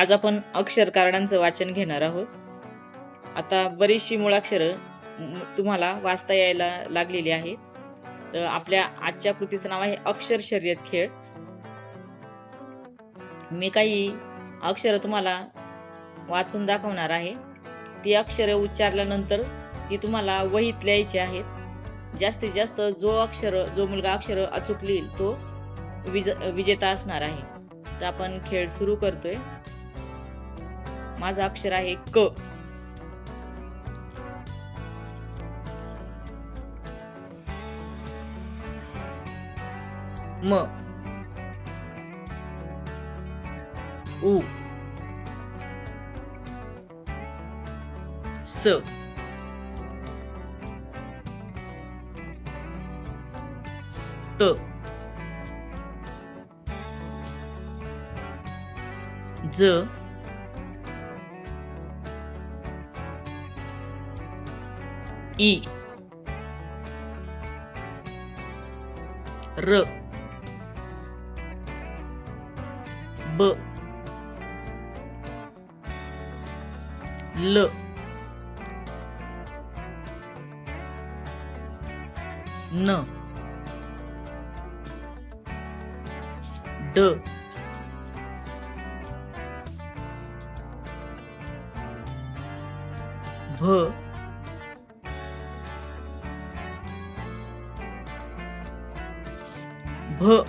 आज आपण अक्षर कार्डांचं वाचन घेणार आहोत. आता बरीचशी मुळाक्षरं तुम्हाला वाचता यायला लागलेली आहेत. तर आपल्या आजच्या कृतीचं नाव आहे अक्षर शर्यत खेळ. मी काही अक्षरं तुम्हाला वाचून दाखवणार आहे. ती अक्षरं उच्चारल्यानंतर ती तुम्हाला वहीत लिहायची आहेत. जास्तीत जास्त जो अक्षर जो मुलगा अक्षर अचूक लिहिल तो विज विजेता असणार आहे. तर आपण खेळ सुरू करतोय. माझं अक्षर आहे क. म. उ. स. त. ज. E. R B L N D V भ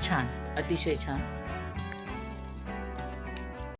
छान. अतिशय छान.